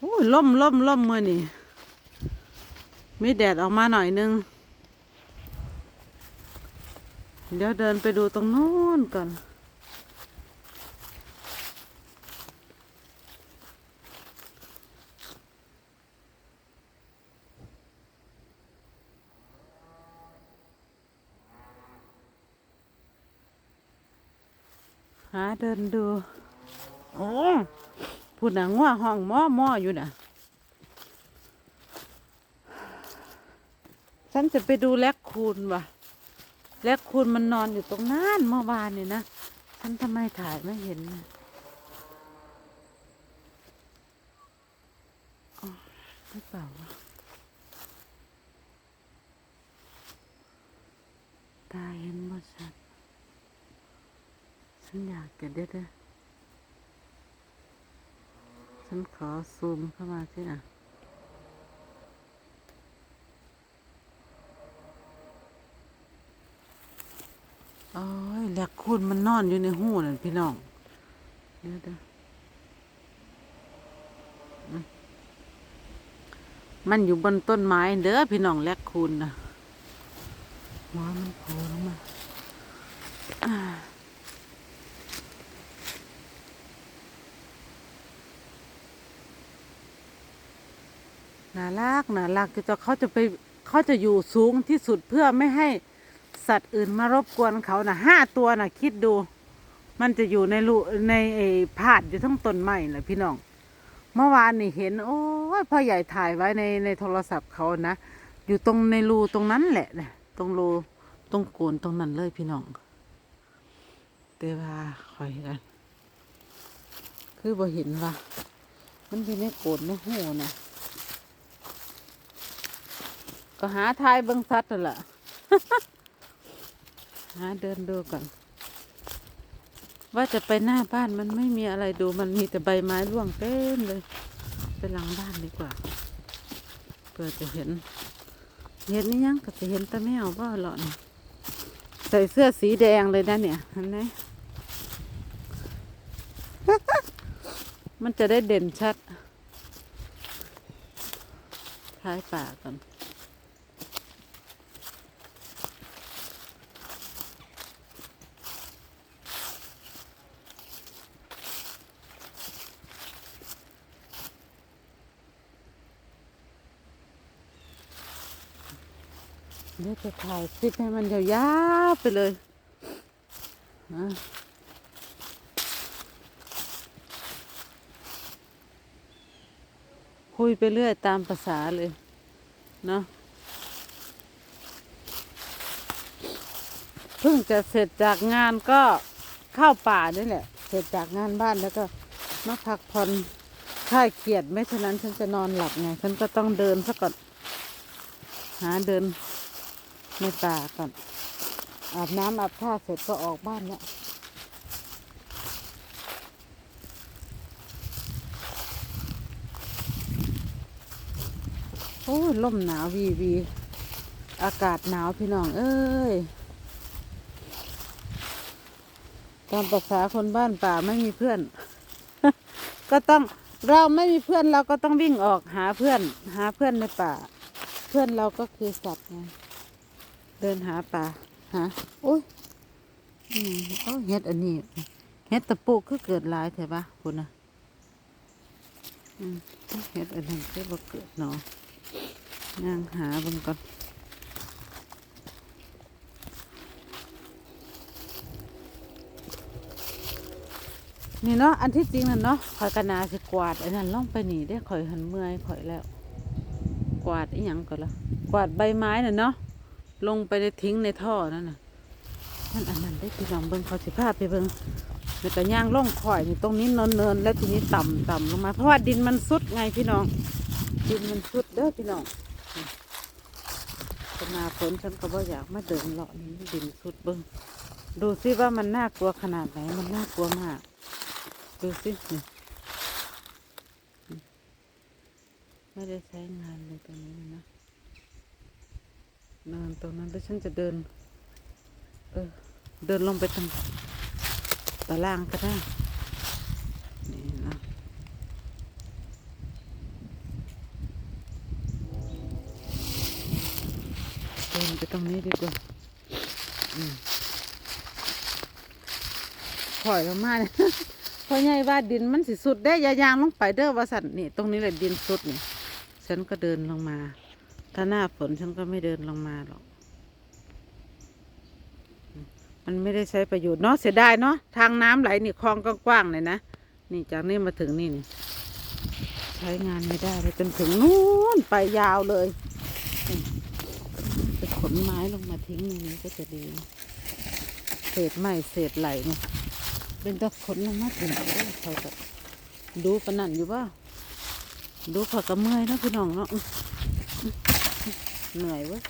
โอ้ยล่มล่มล่มมือนี่มีแดดออกมาหน่อยนึง เดี๋ยวเดินไปดูตรงโน้นก่อนหาเดินดู โอ้ พูดหนังว่าห้องม้อม้ออยู่นะฉันจะไปดูแลกคูนว่ะแลกคูนมันนอนอยู่ตรงนั้นเมื่อวานเนี่ยนะฉันทำไมถ่ายไม่เห็นนะอ๋อไม่เปล่าวะตาเห็นบ่ชัดฉันอยากจะได้เด้อ ฉันขอซูมเข้ามาสินะโอ้ยแหลกคูนมันนอนอยู่ในหูนั่นพี่น้องเดี๋ยวเด้ออืมมันอยู่บนต้นไม้เด้อพี่น้องแลกคูนนะหัวมันโผล่ลงมาอ่า น่ารักน่ารักจะเขาจะไปเขาจะอยู่สูงที่สุดเพื่อไม่ให้สัตว์อื่นมารบกวนเขานะห้าตัวนะคิดดู มันจะอยู่ในรูในไอ้พาดอยู่ทั้งต้นไม้นะพี่น้อง เมื่อวานนี่เห็น โอ้ยพ่อใหญ่ถ่ายไว้ในในโทรศัพท์เขานะ อยู่ตรงในรูตรงนั้นแหละนะตรงรูตรงโกนตรงนั้นเลยพี่น้องแต่ว่าคอยกัน คือบ่เห็นว่ามันอยู่ในโกนในหูนะ ก็หาทายเบิ้งสัตว์นั่นแหละหาเดินดูก่อน ว่าจะไปหน้าบ้านมันไม่มีอะไรดู มันมีแต่ใบไม้ร่วงเต็มเลย ไปหลังบ้านดีกว่าเพื่อจะเห็น เห็นนี่ยังก็จะเห็นตะแมวว่าหล่อนใส่เสื้อสีแดงเลยนะเนี่ยเห็นไหมมันจะได้เด่นชัดท้ายป่าก่อน เดี๋ยวจะถ่ายคลิปให้มันยาวๆไปเลยอะคุยไปเรื่อยตามภาษาเลยเนาะเพิ่งจะเสร็จจากงานก็เข้าป่านี่แหละ เสร็จจากงานบ้านแล้วก็มาพักผ่อนคลายเครียดไม่ฉะนั้นฉันจะนอนหลับไง ฉันก็ต้องเดินซะก่อน หาเดิน ในป่าก่อนอาบน้ำอาบท่าเสร็จก็ออกบ้านแล้วโอ้ลมหนาววีวี อากาศหนาวพี่น้อง เอ้ย ตามภาษาคนบ้านป่าไม่มีเพื่อน ก็ต้องเราไม่มีเพื่อนเราก็ต้องวิ่งออกหาเพื่อน หาเพื่อนในป่า เพื่อนเราก็คือสัตว์ไง เดินหาปลาหาโอ้ยอืมเอาเฮ็ดอันนี้เฮ็ดตะปูคือเกิดหลายใช่ปะคุณนะอืมเฮ็ดอันนี้ก็บ่เกิดเนาะย่งหาเบิ่งก่อนนี่เนาะอันที่จริงน่ะเนาะข่อยกนาสิกวาดอันนั้นล่องไปหนีได้ข่อยหันเมื่อยข่อยแล้ว กวาดอีหยังก่อนละกวาดใบไม้น่ะเนาะ ลงไปในทิ้งในท่อนั่นน่ะนั่นอันนั้นได้พี่น้องเบิ่งเขาสิพาไปเบิ่งแล้วก็ย่างล่องข่อยนี่ตรงนี้เนินเนินๆแล้วทีนี้ต่ำต่ำลงมา เพราะว่าดินมันซุดไงพี่น้อง ดินมันซุดเด้อพี่น้องจะมาฝนฉันก็บ่อยากมาเดินเลาะนี่ดินซุดเบิ่งดูซิว่ามันน่ากลัวขนาดไหนมันน่ากลัวมาก ดูสิไม่ได้ใช้งานเลยตรงนี้นะ นินตรงนั้นแล้วฉันจะเดิน เออ เดินลงไปทางตารางก็ได้ นี่นะเดินไปตรงนี้ดีกว่าอืมถอยออกมาเพอาะไงว่าดินมันสิสุดได้ยายางลงไปเด้อว่าสัตว์นี่ ตรงนี้แหละดินสุดนี่ฉันก็เดินลงมา ถ้าหน้าฝนฉันก็ไม่เดินลงมาหรอก มันไม่ได้ใช้ประโยชน์เนาะเสียดายเนาะทางน้ำไหลนี่คลองกว้างๆเลยนะ นี่จากนี่มาถึงนี่นี่ใช้งานไม่ได้เลยจนถึงนู้นไปยาวเลยจะขนไม้ลงมาทิ้งตรงนี้ก็จะดี เศษไม้เศษไหลเนี่ยเป็นตะขนลงมาถึงเด้อเขาจะดูปะนันอยู่ว่าดูเขอกระเมื่อยนะพี่น้องเนาะ เหนื่อยเว้ย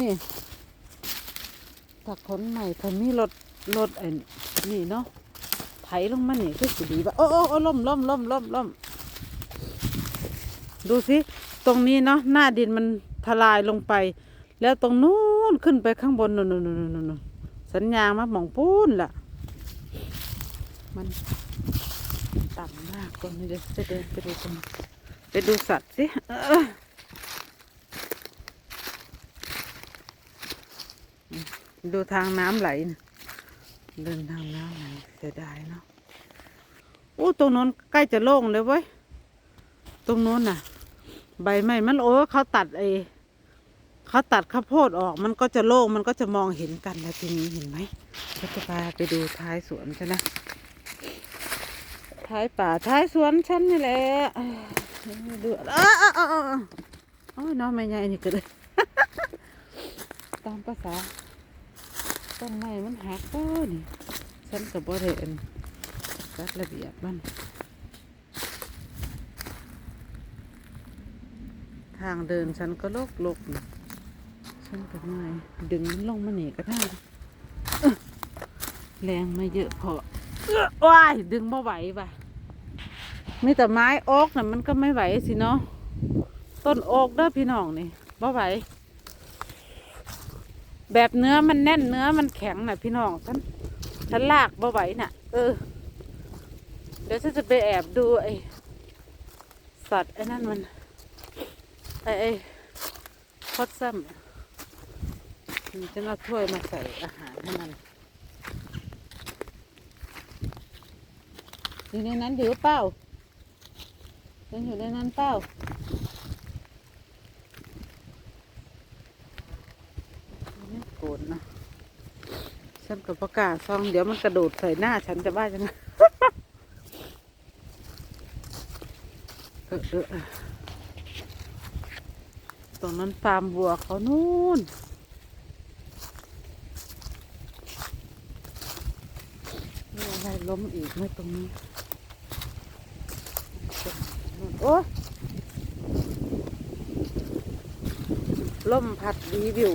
นี่ถ้าขนใหม่ถ้ามีรถรถไอ้นี่เนาะไถลงมานี่คือสิดีปะโอ้โอ้โอ้ล่มล่มล่มล่มล่มดูสิ ตรงนี้เนาะหน้าดินมันทลายลงไป แล้วตรงนู้นขึ้นไปข้างบนนู่นนู่นนู่นนู่นนู่นสัญญาณมาหมองปูนล่ะ มันต่ำมากตรงนี้เลยจะเดินไปดูตรงไปดูสัตว์สิเออ ดูทางน้ำไหล เดินทางน้ำไหนเสียดายเนาะอู้ตรงโน้นใกล้จะโล่งเลยเว้ยตรงโน้นน่ะ ใบไม้มันโอ้เขาตัดไอเขาตัดข้าวโพดออก มันก็จะโล่งมันก็จะมองเห็นกันแล้วทีนี้เห็นไหมก็จะพาไปดูท้ายสวนใช่ไหมท้ายป่าท้ายสวนฉันนี่แหละเอ้ยดูอ้าวอ้าวอ้าวอ้าวโอ้ยน้องไม่ใหญ่นี่ก็เลยตามภาษา ต้นไม้มันหักก็นี่ฉันกับบ่ได้อันจัดระเบียบมัน ทางเดินฉันก็ลกลกฉันก็ไม่ดึงมันลงมาหนีก็ได้แรงไม่เยอะพอเอื้อว้ายดึงบ่ไหวว่ะมีแต่ไม้โอ๊กน่ะมันก็ไม่ไหวสิเนาะต้นโอ๊กเด้อพี่น้องนี่บ่ไหว แบบเนื้อมันแน่นเนื้อมันแข็งน่ะพี่น้องฉันฉันลากบ่ไหวน่ะ เออ เดี๋ยวฉันจะไปแอบดูไอ้สัตว์ไอ้นั่นมัน ไอ้ไอ้พอดซัมนี่ฉันเอาถ้วยมาใส่อาหารให้มันอยู่ในนั้นอยู่เปล่ายังอยู่ในนั้นเปล่า ไม่โกรธนะฉันกับประกาศซองเดี๋ยวมันกระโดดใส่หน้าฉันจะบ้าจังไงเออเออเออตรงนั้นฟาร์มวัวเขานู่นนี่อะไรล้มอีกไหมตรงนี้โอ้ล่มพัดดีวิว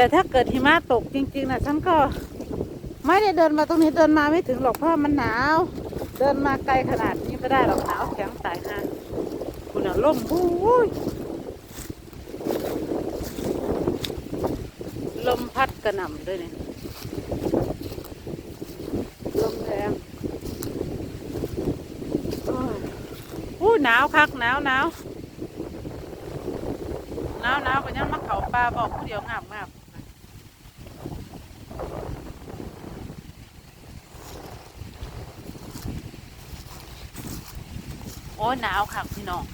แต่ถ้าเกิดหิมะตกจริงๆนะฉันก็ไม่ได้เดินมาตรงนี้เดินมาไม่ถึงหรอกเพราะมันหนาว เดินมาไกลขนาดนี้ไม่ได้หรอกหนาวแข็งตายฮะคุณน่ะล่มบู้ยลมพัดกระหน่ำด้วยเนี่ยลมแรงอู้หนาวคักหนาวหนาวหนาวหนาวก็ยังมาเขาปลาบอกผู้เดียวงามงาม โอ้หนาวค่ะพี่น้อง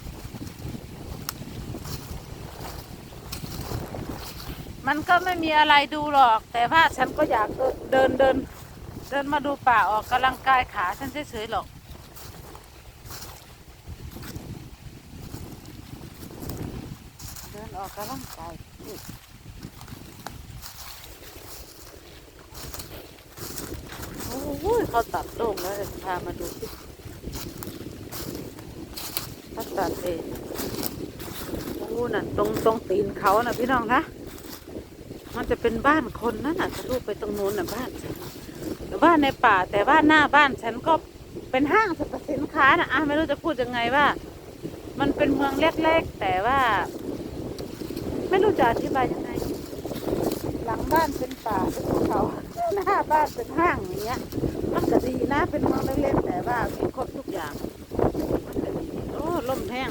มันก็ไม่มีอะไรดูหรอก แต่ว่าฉันก็อยากเดินเดิน เดินมาดูป่าออกกำลังกายขาฉันเฉยๆหรอกเดินออกกำลังกายโอ้ยเขาตัดโล่งแล้วเดี๋ยวจะพามาดูสิ พัด ตัดเองโอ้น่ะตรงตรงตีนเขาน่ะพี่น้องคะมันจะเป็นบ้านคนนั่นน่ะทะลุไปตรงนู้นน่ะบ้านฉันบ้านในป่าแต่ว่านหน้าบ้านฉันก็เป็นห้างสรรพสินค้านะอะไม่รู้จะพูดยังไงว่า มันเป็นเมืองเล็กๆแต่ว่า ไม่รู้จะอธิบายยังไง หลังบ้านเป็นป่าเป็นภูเขาหน้าบ้านเป็นห้างอย่างเงี้ยมันก็ดีนะเป็นเมืองเล็กๆแต่ว่ามีคนทุกอย่าง ล่มแท่ง